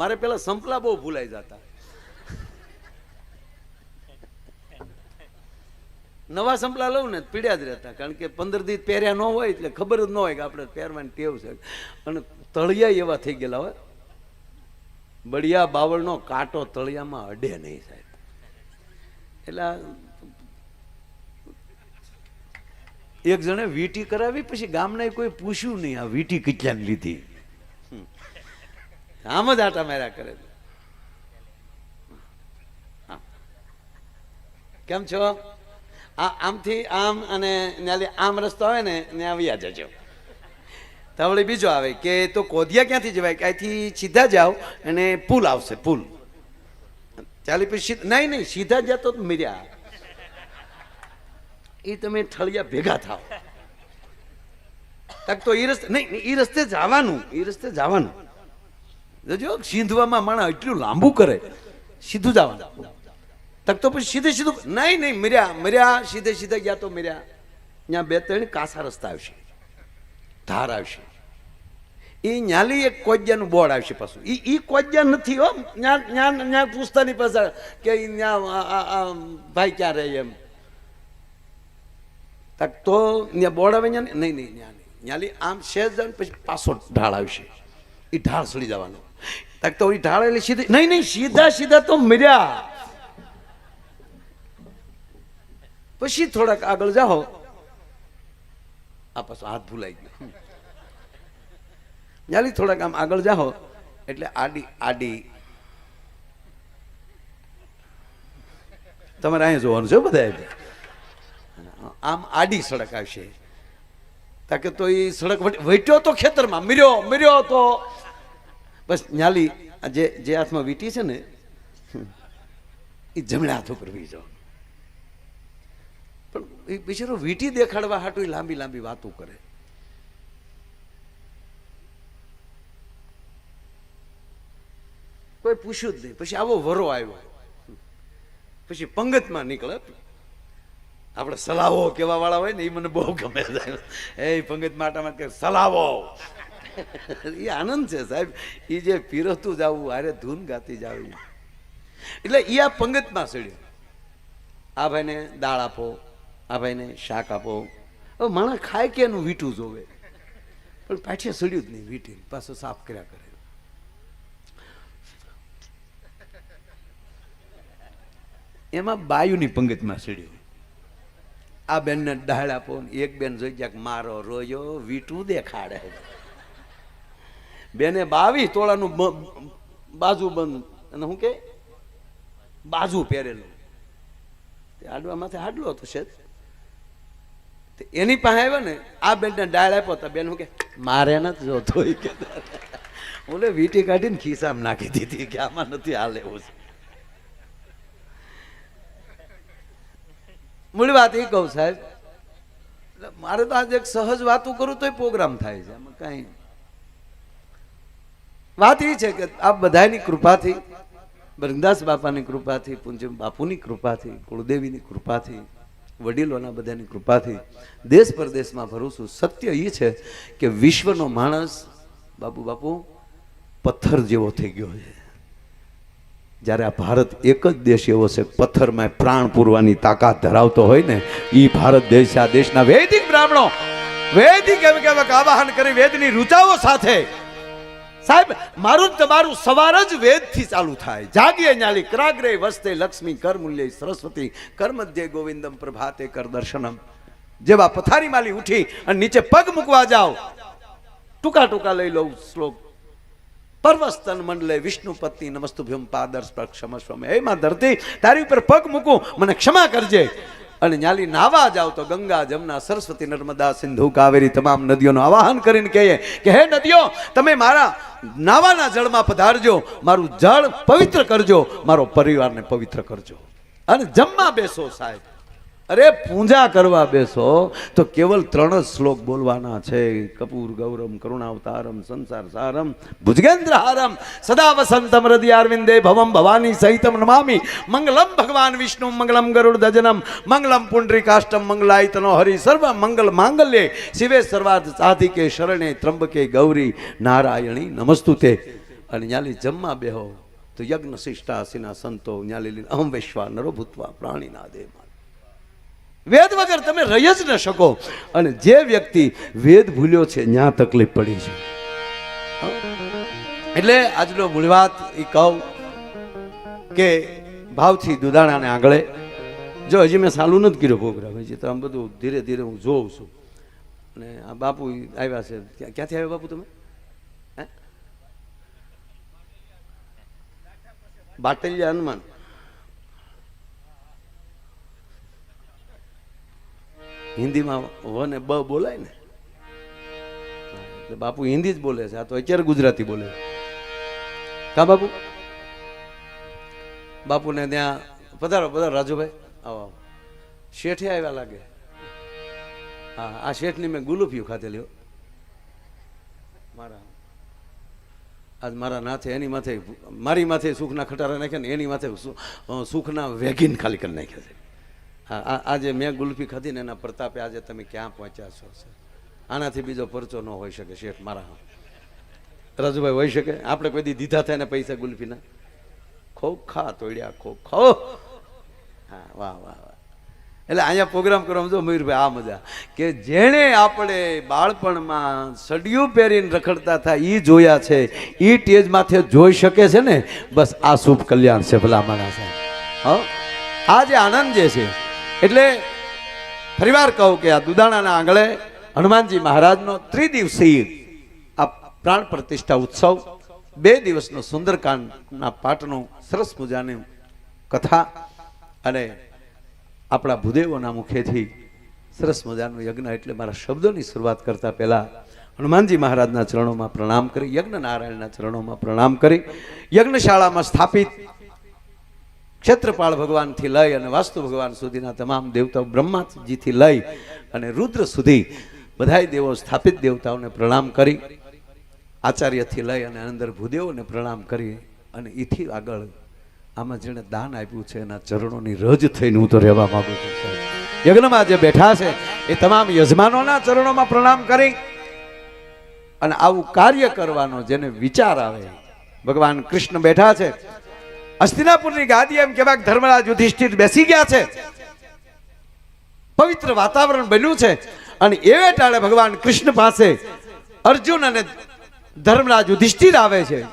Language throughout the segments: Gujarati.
મારે પેલા સંપલા બહુ ભૂલાઈ જતા. નવા સંપલા લઉં ને પીડ્યા જ રહેતા, કારણ કે પંદર દિવસ પહેર્યા ન હોય એટલે ખબર જ ન હોય કે આપણે પહેરવાની ટેવ છે. અને તળિયા એવા થઈ ગયેલા હોય. બળિયા બાવળનો કાંટો તળિયામાં અડે નહીં સાહેબ. એટલે એક જણે વીટી કરાવી, પછી ગામના કોઈ પૂછ્યું નહીં આ વીટી કેટલાની લીધી? આમ જ આટા માર્યા કરે છે. કેમ છો? આ આમથી આમ અને ન્યાલી આમ રસ્તો આવે ને ત્યાં આવ્યા જજો. તો વળી બીજો આવે કે તો કોધિયા ક્યાંથી જવાય? અહીંથી સીધા જાઓ અને પુલ આવશે પુલ. ચાલી પછી નહીં નહીં સીધા જતો તો મર્યા. એ તમે ઠળિયા ભેગા થાવ તક તો એ રસ્તે નહીં, એ રસ્તે જવાનું એ રસ્તે જવાનું. જો સીંધવામાં માણસ એટલું લાંબુ કરે, સીધું જવાનું તક તો પછી સીધે સીધું નહીં નહીં, મર્યા મર્યા, સીધે સીધે ગયા તો મર્યા. ત્યાં બે ત્રણ કાસા રસ્તા આવશે. ધાર આવશે. એ ન્યાલી એક કોજ્યાનું બોર્ડ આવશે પાછું. એ એ કોજ્યા નથી હો. ન્યા પૂછતા નહીં પાછા કે આ ભાઈ ક્યાં રહે એમ. તક તો ત્યાં બોર્ડ આવે ન્યા નહીં નહીં નહીં ન્યાલી આમ શેર જ પછી પાછો ઢાળ આવશે. એ ઢાળ સડી જવાનો. તક તો ઓલી ઢાળ એટલે સીધી નહીં નહીં સીધા સીધા તો મર્યા પછી થોડાક આગળ જાઓ આ પાછો હાથ ભૂલાઈ ગયો જાલી થોડાક આમ આગળ જાઓ એટલે આડી આડી તમારે અહીંયા જોવાનું છે બધા આમ આડી સડક આવશે તાકે તો એ સડક વેટ્યો વટ્યો તો ખેતરમાં મર્યો મર્યો તો બસ ન્યાલી જે જે હાથમાં વીટી છે ને, એ જમણા હાથ ઉપર વીજો પણ એ બિચારો વીટી દેખાડવા હાટું લાંબી લાંબી વાતો કરે. કોઈ પૂછ્યું જ નહીં. પછી આવો વરો આવ્યો. પછી પંગતમાં નીકળે. આપણે સલાવો કેવા વાળા હોય ને, એ મને બહુ ગમે એ પંગત માટામાં સલાવો. એ આનંદ છે સાહેબ. એ જે પીરસતું જવું હારે ધૂન ગાતી જાવ એટલે એ આ પંગતમાં સડ્યો. આ ભાઈને દાળ આપો, આ ભાઈને શાક આપો. હવે માણસ ખાય કે એનું વીટું જોવે? પણ પાછે સડ્યું જ નહીં વીટી પાછું સાફ કર્યા કરે. એમાં બાયુની પંગતમાં સડ્યું. આ બેનને દાળ આપો એક બેન જોઈ ગયા મારો રોયો, વીટું દેખાડે. બેને બાવીસ તોળાનું બાજુ બંધ. અને શું કે, બાજુ પહેરેલું. તે હાડવા માથે હાડલો હતો છે તે એની પાસે આવ્યો ને, આ બેનને ડાળ આપ્યો તો બેન હું કે, મારે નથી જોતો. ઈ કે બોલે વીટી કાઢીને ખિસ્સામાં નાખી દીધી કે આમાં નથી હાલ એવું છે. મૂળ વાત એ કહું સાહેબ મારે તો આજે એક સહજ વાતો કરું તોય પ્રોગ્રામ થાય છે. આમાં કાંઈ વાત એ છે કે આ બધાની કૃપાથી બ્રહ્મદાસ બાપાની કૃપાથી, પૂંજ્ય બાપુની કૃપાથી, કુળદેવીની કૃપાથી, વડીલોના બધાની કૃપાથી, દેશ પરદેશમાં ભરું છું સત્ય એ છે કે વિશ્વનો માણસ, બાપુ બાપુ, પથ્થર જેવો થઈ ગયો છે જ્યારે આ ભારત એક જ દેશ એવો છે પથ્થરમાં પ્રાણ પૂરવાની તાકાત ધરાવતો હોય ને એ ભારત દેશ છે. આ દેશના વૈદિક બ્રાહ્મણો, વૈદિક એમ કહેવાય આવાહન કરી, વેદની રૂચાઓ સાથે સાહેબ, મારું તમારું સવાર જ વેદથી ચાલુ થાય. જાગીએ ન્યાલી, ક્રાગ્રે વસ્તે લક્ષ્મી કર મૂલ્ય સરસ્વતી, કર્મધ્ય ગોવિંદમ પ્રભાતે કર દર્શનમ. જેવા પથારી માલી ઉઠી અને નીચે પગ મૂકવા જાઓ. ટૂંકા ટૂંકા લઈ લઉં શ્લોક. પર્વસ્તન મંડલે વિષ્ણુ પત્ની નમસ્તુભ્યમ પાદર્શ પર ક્ષમસ્વ હે માં ધરતી, તારી ઉપર પગ મૂકું, મને ક્ષમા કરજે. અને ન્યાલી નાવા જાવ તો ગંગા, જમના, સરસ્વતી, નર્મદા, સિંધુ, કાવેરી તમામ નદીઓનું આવાહન કરીને કહીએ કે, હે નદીઓ, તમે મારા નાવાના જળમાં પધારજો, મારું જળ પવિત્ર કરજો, મારો પરિવારને પવિત્ર કરજો. અને જમવા બેસો સાહેબ. અરે, પૂજા કરવા બેસો. તો કેવલ ત્રણ જ શ્લોક બોલવાના છે. કપૂર, ગૌરમ કરુણાવતારમ સંસાર સારમ, ભુજગેન્દ્ર હારમ, સદા વસંતમ હૃદય અરવિંદે ભવમ ભવાની સહિતમ નમામી. મંગલમ ભગવાન વિષ્ણુ, મંગલમ ગરુડ દજનમ મંગલમ પુંડરીકાષ્ટમ મંગલાયતનો હરિ સર્વ, મંગલ માંગલ્ય. શિવે સર્વાર્થ સાધિકે શરણે ત્રંબકે ગૌરી નારાયણી. નમસ્તુતે. અને ન્યાલી જમવા બેહો. તો યજ્ઞ શિષ્ટાસીના સંતો ન્યાલી અહમ વૈશ્વા નરો ભૂતવા પ્રાણીના દેહ વેદ વગર તમે રહી જ ન શકો. અને જે વ્યક્તિ વેદ ભૂલ્યો છે ત્યાં તકલીફ પડી છે. એટલે આજનો મૂળ વાત એ કહું કે ભાવથી દુદાણાને આંગળે. જો હજી મેં સાલું નથી કર્યો પ્રોગ્રામ, હજી તો આમ બધું ધીરે ધીરે હું જોઉં છું. અને આ બાપુ આવ્યા છે. ક્યાંથી આવ્યા બાપુ તમે? બાટલિયા હનુમાન. હિન્દીમાં વ ને બ બોલાય ને? એટલે બાપુ હિન્દી જ બોલે છે. આ તો અત્યારે ગુજરાતી બોલે કા બાપુ? બાપુને ત્યાં પધારો પધારો, રાજુભાઈ. આવો આવો. શેઠે આવ્યા લાગે. હા, આ શેઠની મેં ગુલુફિયું ખાતે લ્યો મારા. આજ મારા નાથે એની માથે, મારી માથે સુખના ખટારા નાખ્યા ને એની માથે સુખના વેગીન ખાલી કરી નાખ્યા છે. હા આજે મેં ગુલ્ફી ખાધી ને એના પ્રતાપે આજે તમે ક્યાં પહોંચ્યા છો આનાથી બીજો પરચો ન હોઈ શકે, શેઠ, મારા રાજુભાઈ હોઈ શકે? આપણે કોઈ દી દીધા થાય ને પૈસા ગુલ્ફીના? ખોખા તોડ્યા, ખોખો! હા, વાહ વાહ વાહ. એટલે અહીંયા પ્રોગ્રામ કરવામાં જો, મયુરભાઈ, આ મજા. કે જેણે આપણે બાળપણમાં સડિયું પહેરીને રખડતા થાય એ જોયા છે. એ ટેજ માથે જોઈ શકે છે ને? બસ આ શુભ કલ્યાણ છે ભલા માણસ. હા? આ જે આનંદ જે છે એટલે ફરીવાર કહું કે આ દુદાણાના આંગળે હનુમાનજી મહારાજનો ત્રિદિવસીય આ પ્રાણ પ્રતિષ્ઠા ઉત્સવ, બે દિવસનો સુંદરકાંડના પાઠનો સરસ મજાની કથા અને આપણા ભૂદેવોના મુખેથી સરસ મજાનું યજ્ઞ એટલે મારા શબ્દોની શરૂઆત કરતા પહેલા હનુમાનજી મહારાજના ચરણોમાં પ્રણામ કરી યજ્ઞ નારાયણના ચરણોમાં પ્રણામ કરી, યજ્ઞશાળામાં સ્થાપિત ક્ષેત્રપાળ ભગવાનથી લઈ અને વાસ્તુ ભગવાન સુધીના તમામ દેવતાઓ બ્રહ્માજીથી લઈ અને રુદ્ર સુધી બધાય દેવો સ્થાપિત દેવતાઓને પ્રણામ કરી, આચાર્યથી લઈ અને અંદર ભૂદેવોને પ્રણામ કરી અને એથી આગળ આમાં જેણે દાન આપ્યું છે એના ચરણોની રજ થઈને હું તો રહેવા માંગુ છું યજ્ઞમાં જે બેઠા છે, એ તમામ યજમાનોના ચરણોમાં પ્રણામ કરી અને આવું કાર્ય કરવાનો જેને વિચાર આવે, ભગવાન કૃષ્ણ બેઠા છે હસ્તિનાપુરની ગાદી એમ કહેવાય ધર્મરાજ યુધિષ્ઠિર બેસી ગયા છે. પવિત્ર વાતાવરણ બન્યું છે અને એવે ટાળે ભગવાન કૃષ્ણ પાસે અર્જુન અને ધર્મરાજ યુધિષ્ઠિર આવે છે.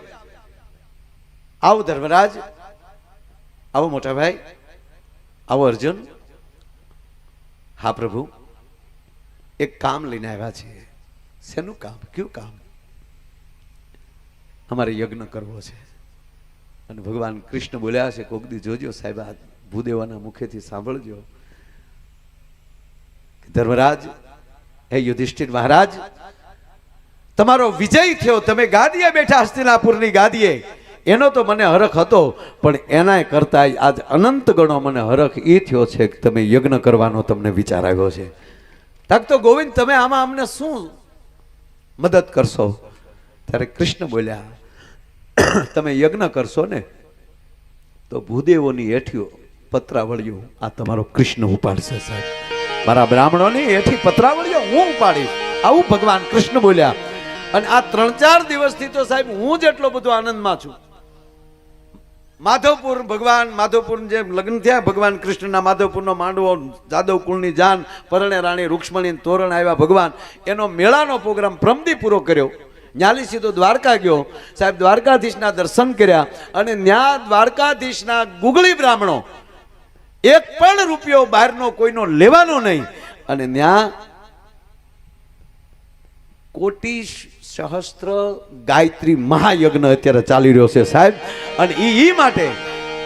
આવો ધર્મરાજ, આવો મોટા ભાઈ, આવો અર્જુન. હા પ્રભુ, એક કામ લઈને આવ્યા છે. શેનું કામ? કયું કામ? અમારે યજ્ઞ કરવો છે. અને ભગવાન કૃષ્ણ બોલ્યા છે, કોક દી જોજો સાહેબ, આ ભૂદેવાના મુખેથી સાંભળજો. ધર્મરાજ, હે યુધિષ્ઠિર મહારાજ, તમારો વિજય થયો, તમે ગાદીએ બેઠા હસ્તિનાપુરની ગાદીએ. એનો તો મને હરખ હતો, પણ એના કરતા આજ અનંત ગણો મને હરખ એ થયો છે કે તમે યજ્ઞ કરવાનો તમને વિચાર આવ્યો છે. તક તો ગોવિંદ, તમે આમાં અમને શું મદદ કરશો? ત્યારે કૃષ્ણ બોલ્યા તમે યજ્ઞ કરશો ને, તો ભૂદેવોની હેઠીઓ પત્રાવળીઓ આ તમારો કૃષ્ણ ઉપાડશે સાહેબ. મારા બ્રાહ્મણોની હેઠી પત્રાવળીઓ હું ઉપાડીશ આવું ભગવાન કૃષ્ણ બોલ્યા. અને આ ત્રણ ચાર દિવસથી તો સાહેબ હું જ એટલો બધો આનંદમાં છું. માધવપુર ભગવાન, માધવપુર જે લગ્ન થયા, ભગવાન કૃષ્ણના માધવપુરનો માંડવો, જાદવ કુળની જાન પરણે રાણી રૂક્ષ્મણી તોરણ આવ્યા ભગવાન. એનો મેળાનો પ્રોગ્રામ પ્રમદી પૂરો કર્યો. ન્યાલી સીધો દ્વારકા ગયો. સાહેબ, દ્વારકાધીશના દર્શન કર્યા અને ન્યા દ્વારકાધીશના ગુગળી બ્રાહ્મણો એક પણ રૂપિયો બહારનો કોઈનો લેવાનો નહીં. અને ન્યા કોટી સહસ્ત્ર ગાયત્રી મહાયજ્ઞ અત્યારે ચાલી રહ્યો છે સાહેબ. અને એ માટે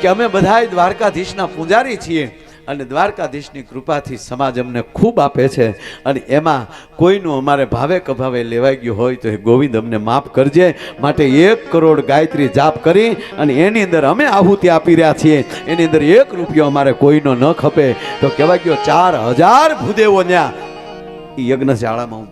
કે અમે બધાય દ્વારકાધીશના પૂજારી છીએ. અને દ્વારકાધીશની કૃપાથી સમાજ અમને ખૂબ આપે છે. અને એમાં કોઈનું અમારે ભાવે કભાવે લેવાઈ ગયું હોય તો એ ગોવિંદ અમને માફ કરજે. માટે એક કરોડ ગાયત્રી જાપ કરી અને એની અંદર અમે આહુતિ આપી રહ્યા છીએ. એની અંદર એક રૂપિયો અમારે કોઈનો ન ખપે. તો કહેવાય ગયો ચાર હજાર ભૂદેવો ન્યા. એ યજ્ઞશાળામાં હું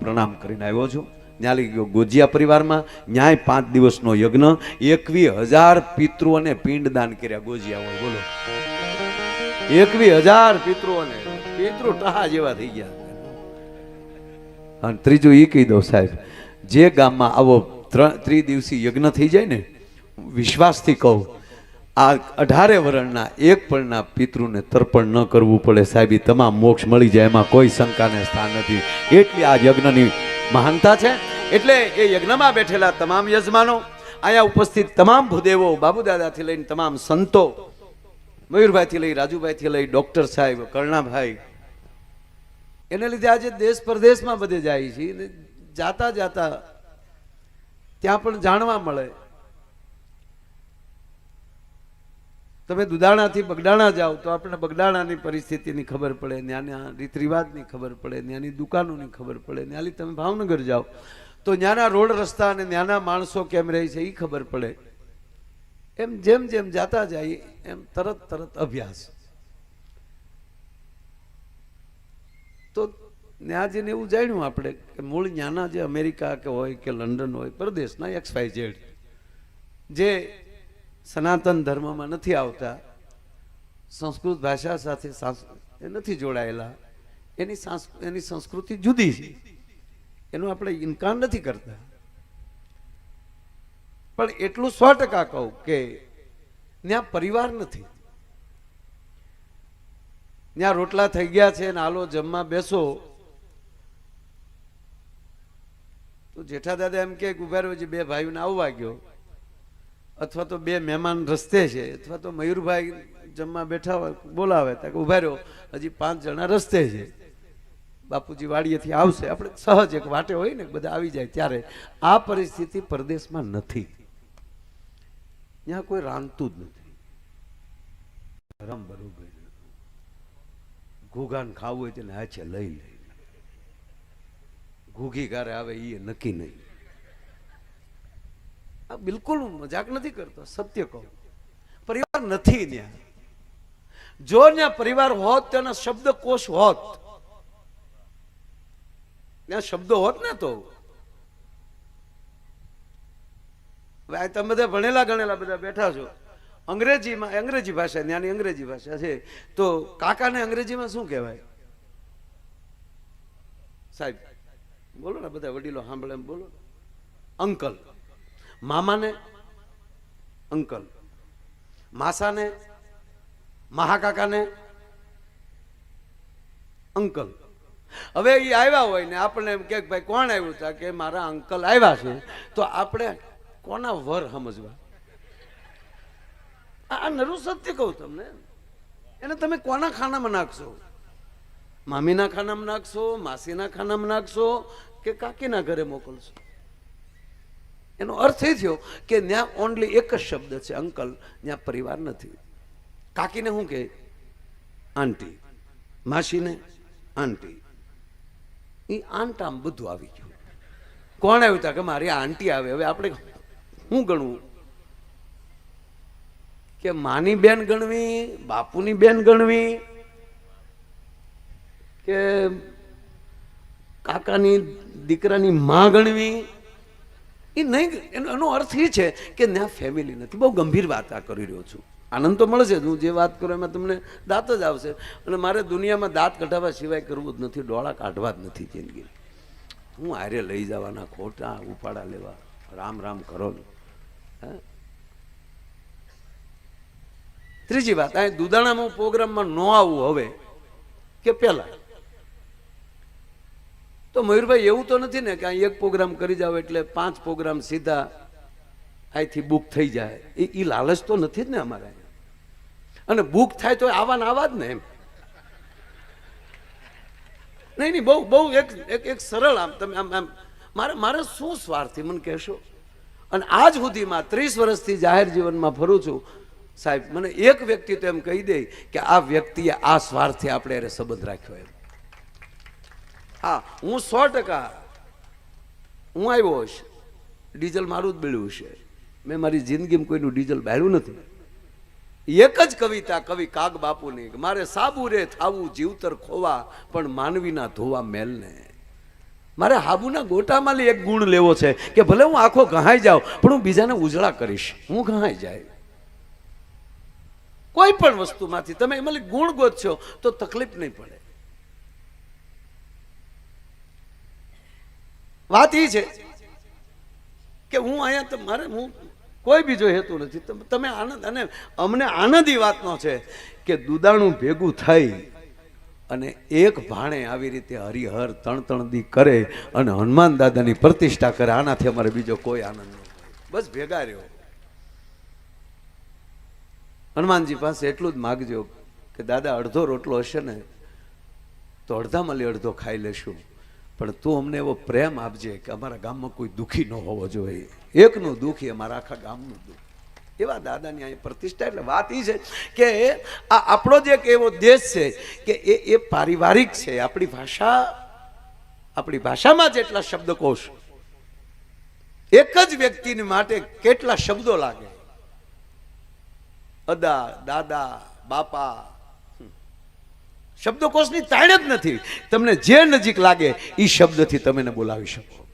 પ્રણામ કરીને આવ્યો છું. ન્યા લઈ ગયો ગોજિયા પરિવારમાં. ન્યાય પાંચ દિવસનો યજ્ઞ. એકવી હજાર પિતૃઓને પિંડદાન કર્યા ગોજિયા હોય. બોલો. એકવી હજાર પિતૃઓને પિતૃ ટહા જેવા થઈ ગયા. અને ત્રીજું એ કહી દઉં સાહેબ, જે ગામમાં આવો ત્રણ દિવસી યજ્ઞ થઈ જાય ને, વિશ્વાસથી કહું, આ અઢારે વર્ણના એક પણના પિતૃને તર્પણ ન કરવું પડે સાહેબ એ તમામ મોક્ષ મળી જાય, એમાં કોઈ શંકાને સ્થાન નથી. એટલી આ યજ્ઞની મહાનતા છે. એટલે એ યજ્ઞમાં બેઠેલા તમામ યજમાનો, અહીંયા ઉપસ્થિત તમામ ભૂદેવો, બાબુદાદાથી લઈને તમામ સંતો મયુરભાઈથી લઈ, રાજુભાઈથી લઈ, ડોક્ટર સાહેબ, કર્ણાભાઈ. એને લીધે આજે દેશ પરદેશમાં બધે જાય છે જાતા જાતા ત્યાં પણ જાણવા મળે. તમે દુધાણાથી બગડાણા જાઓ તો આપણે બગડાણાની પરિસ્થિતિની ખબર પડે ત્યાંના રીત રિવાજની ખબર પડે ત્યાંની દુકાનોની ખબર પડે ત્યાંથી તમે ભાવનગર જાઓ તો ત્યાંના રોડ રસ્તા અને ત્યાંના માણસો કેમ રહે છે એ ખબર પડે. એમ જેમ જેમ જાતા જાય, એમ તરત તરત અભ્યાસ. તો ત્યાં જઈને એવું જાણ્યું આપણે કે મૂળ ત્યાંના જે અમેરિકા કે હોય કે લંડન હોય, પરદેશના એક્સ વાય ઝેડ, જે સનાતન ધર્મમાં નથી આવતા, સંસ્કૃત ભાષા સાથે નથી જોડાયેલા, એની એની સંસ્કૃતિ જુદી છે. એનું આપણે ઇનકાર નથી કરતા. પણ એટલું સો ટકા કહું કે ત્યાં પરિવાર નથી. ત્યાં રોટલા થઈ ગયા છે ને આલો જમવા બેસો. તો જેઠા દાદા એમ કે છે બે ભાઈઓને આવવા ગયો. અથવા તો બે મહેમાન રસ્તે છે, અથવા તો મયુરભાઈ જમવા બેઠા હોય, બોલાવે ત્યાં ઊભા રહ્યો હજી પાંચ જણા રસ્તે છે. બાપુજી વાડીએથી આવશે. આપણે સહજ એક વાટે હોય ને, બધા આવી જાય ત્યારે. આ પરિસ્થિતિ પરદેશમાં નથી. ત્યાં કોઈ રાંધતું જ નથી. ગરમ બરોબર ઘોઘાને ખાવું હોય તેને હાચે લઈ લે. ઘૂઘી કારે આવે એ નક્કી નહીં. આ બિલકુલ મજાક નથી કરતો, સત્ય કહું. પરિવાર નથી ત્યાં. જો ત્યાં પરિવાર હોત તેના શબ્દકોશ હોત. ત્યાં શબ્દો હોત ને તો હવે આ તમે બધા ભણેલા ગણેલા બધા બેઠા છો. અંગ્રેજીમાં, અંગ્રેજી ભાષા ત્યાંની અંગ્રેજી ભાષા છે. તો કાકાને અંગ્રેજીમાં શું કહેવાય? સાહેબ, બોલો ને બધા વડીલો સાંભળે એમ બોલો. અંકલ. મામાને અંકલ. માસાને મહાકાકાને અંકલ. હવે એ આવ્યા હોય ને આપણને એમ કે ભાઈ કોણ આવ્યું હતા કે મારા અંકલ આવ્યા છે? તો આપણે કોના વર સમજવા? આ નરું સત્ય કહું તમને. એને તમે કોના ખાનામાં નાખશો? મામીના ખાનામાં નાખશો? માસીના ખાનામાં નાખશો? કે કાકીના ઘરે મોકલશો? એનો અર્થ એ થયો કે ત્યાં ઓનલી એક જ શબ્દ છે, અંકલ, ત્યાં પરિવાર નથી. કાકીને શું કે આંટી. માસીને? આંટી. એ આંટામ બધું આવી ગયું. કોણ આવ્યું હતા કે મારી આંટી આવે? હવે આપણે શું ગણવું કે માની બેન ગણવી, બાપુની બેન ગણવી, કે કાકાની દીકરાની માં ગણવી, એ નહીં, એનો અર્થ એ છે કે ત્યાં ફેમિલી નથી. બહુ ગંભીર વાત આ કરી રહ્યો છું. આનંદ તો મળશે. હું જે વાત કરું એમાં તમને દાંત જ આવશે. અને મારે દુનિયામાં દાંત કઢાવવા સિવાય કરવું જ નથી, ડોળા કાઢવા જ નથી જિંદગી. હું આરે લઈ જવાના ખોટા, ઉપાડા લેવા. રામ રામ કરો ને. ત્રીજી વાત, અહીં દુધાણામાં પ્રોગ્રામમાં ન આવવું હવે, કે પેલા તો મયુરભાઈ, એવું તો નથી ને કે એક પ્રોગ્રામ કરી જાવ એટલે પાંચ પ્રોગ્રામ સીધા અહીંથી બુક થઈ જાય. એ એ લાલચ તો નથી જ ને અમારે. અને બુક થાય તો આવા ને આવા જ ને એમ. નહીં નહીં, બહુ બહુ એક એક સરળ આમ, તમે આમ આમ, મારે મારે શું સ્વાર્થી, મને કહેશો? અને આજ સુધીમાં ત્રીસ વર્ષથી જાહેર જીવનમાં ફરું છું. સાહેબ, મને એક વ્યક્તિ તો એમ કહી દે કે આ વ્યક્તિએ આ સ્વાર્થથી આપણે એને સંબંધ રાખ્યો એમ. હા, હું સો ટકા હું આવ્યો હશે ડીઝલ મારું જ બળ્યું છે મેં મારી જિંદગીમાં કોઈનું ડીઝલ બાળ્યું નથી. એક જ કવિતા, કવિ કાગ બાપુની મારે સાબુ રે થાવું જીવતર ખોવા, પણ માનવીના ધોવા મેલને. મારે હાબુના ગોટામાં એક ગુણ લેવો છે કે ભલે હું આખો ઘહાઈ જાઉં, પણ હું બીજાને ઉજળા કરીશ. હું ઘહાઈ જાય. કોઈ પણ વસ્તુમાંથી તમે એમાં ગુણ ગોતશો તો તકલીફ નહીં પડે. વાત એ છે કે હું અહીંયા તો મારે, હું કોઈ બીજો હેતુ નથી. તમે આનંદ, અને અમને આનંદ એ વાતનો છે કે દુદાણું ભેગું થઈ અને એક ભાણે આવી રીતે હરિહર તણ તણ દી કરે અને હનુમાન દાદાની પ્રતિષ્ઠા કરે. આનાથી અમારે બીજો કોઈ આનંદ નહીં બસ ભેગા રહ્યો. હનુમાનજી પાસે એટલું જ માગજો કે, દાદા, અડધો રોટલો હશે ને, તો અડધામાં લઈ અડધો ખાઈ લેશું. પણ તું અમને એવો પ્રેમ આપજે કે અમારા ગામમાં કોઈ દુઃખી ન હોવો જોઈએ. એકનું દુઃખી અમારા આખા ગામનું દુઃખ. એવા દાદાની અહીં પ્રતિષ્ઠા એટલે વાત એ છે કે આ આપણો જે એક એવો દેશ છે કે એ એ પારિવારિક છે. આપણી ભાષા, આપણી ભાષામાં જેટલા શબ્દકોશ એક જ વ્યક્તિને માટે કેટલા શબ્દો લાગે. અદા, દાદા, બાપા. શબ્દકોશની તાણ જ નથી. તમને જે નજીક લાગે એ શબ્દથી તમે બોલાવી શકો.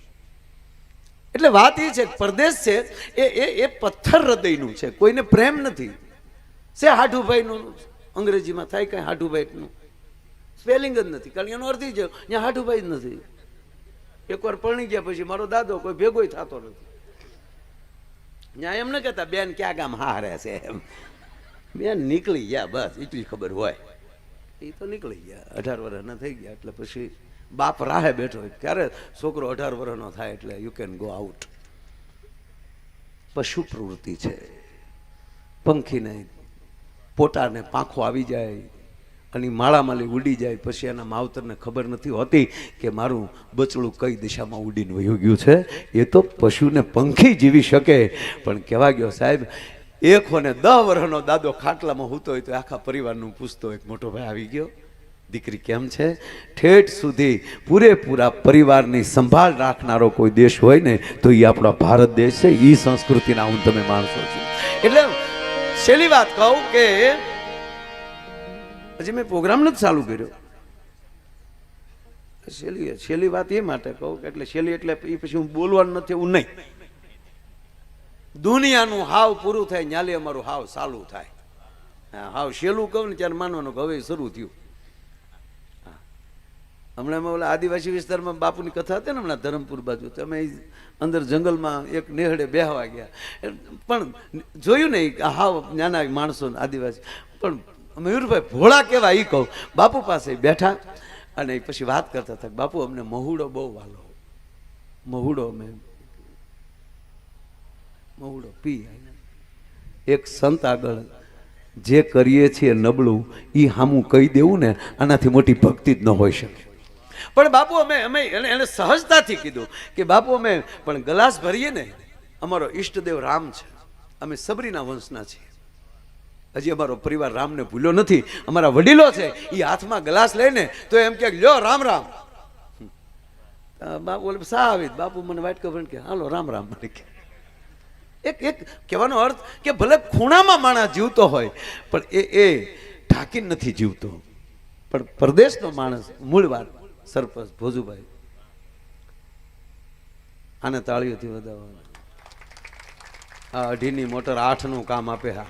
એટલે વાત એ છે, પરદેશ છે, એ એ એ પથ્થર હૃદયનું છે, કોઈને પ્રેમ નથી. છે હાઠુભાઈનું અંગ્રેજીમાં થાય કાંઈ હાઠુભાઈનું સ્પેલિંગ જ નથી, કારણ એનો અર્થ છે ત્યાં હાઠુભાઈ જ નથી. એકવાર પરણી ગયા પછી મારો દાદો કોઈ ભેગોય થતો નથી. ત્યાં એમ ન કહેતા, બેન, ક્યાં ગામ હારે છે? એમ. બેન, નીકળી ગયા, બસ એટલી ખબર હોય. એ તો નીકળી ગયા, અઢાર વર્ષના થઈ ગયા, એટલે પછી બાપ રાહે બેઠો ત્યારે છોકરો અઢાર વર્ષનો થાય એટલે યુ કેન ગો આઉટ પશુ પ્રવૃત્તિ છે. પંખીને પોટાને પાંખો આવી જાય અને માળામાલી ઉડી જાય. પછી એના માવતરને ખબર નથી હોતી કે મારું બચડું કઈ દિશામાં ઉડીને વયું ગયું છે. એ તો પશુને પંખી જીવી શકે. પણ કહેવા ગયો, સાહેબ, એક હોને દહ વર્ષનો દાદો ખાટલામાં હૂતો હોય તો આખા પરિવારનું પૂછતો એક મોટો ભાઈ આવી ગયો? દીકરી કેમ છે? ઠેઠ સુધી પૂરેપૂરા પરિવારની સંભાળ રાખનારો કોઈ દેશ હોય ને, તો એ આપણો ભારત દેશ છે એ સંસ્કૃતિના હું તમે માણસો છો. એટલે છેલ્લી વાત કહું કે હજી મેં પ્રોગ્રામ નથી ચાલુ કર્યો. છેલ્લી છેલ્લી વાત એ માટે કહું કે એટલે છેલ્લી એટલે એ પછી હું બોલવાનું નથી, એવું નહીં. દુનિયાનું હાવ પૂરું થાય, ન્યાલે અમારું હાવ ચાલુ થાય. હાવ છેલ્લું કહું ને ત્યારે માનવાનું હવે શરૂ થયું. હમણાં ઓલા આદિવાસી વિસ્તારમાં બાપુની કથા હતી ને હમણાં ધરમપુર બાજુ, તો અમે અંદર જંગલમાં એક નેહડે બેહવા ગયા. પણ જોયું ને ઈ હાવ નાના માણસો આદિવાસી. પણ મયુરભાઈ ભોળા કેવા એ કહું. બાપુ પાસે બેઠા અને પછી વાત કરતા હતા બાપુ, અમને મહુડો બહુ વાલો. મહુડો અમે મહુડો પી એક સંત આગળ જે કરીએ છીએ નબળું એ હામું કહી દેવું ને આનાથી મોટી ભક્તિ જ ન હોઈ શકે. પણ બાપુ અમે અમે એને એને સહજતાથી કીધું કે બાપુ અમે પણ ગ્લાસ ભરીએ ને, અમારો ઈષ્ટદેવ રામ છે. અમે સબરીના વંશના છીએ. હજી અમારો પરિવાર રામને ભૂલ્યો નથી. અમારા વડીલો છે એ હાથમાં ગ્લાસ લઈને તો એમ કે, લ્યો, રામ રામ. બાપુ સા આવી? બાપુ મને વાટકો ખબર કે, હાલો, રામ રામ. મને કે એક એક કહેવાનો અર્થ કે ભલે ખૂણામાં માણસ જીવતો હોય, પણ એ એ ઢાંકીને નથી જીવતો. પણ પરદેશનો માણસ મૂળ વાત સરપંચ ભોજુભાઈ. આને તાળીઓથી વધાવવાનું. આ અઢીની મોટર આઠનું કામ આપે હા.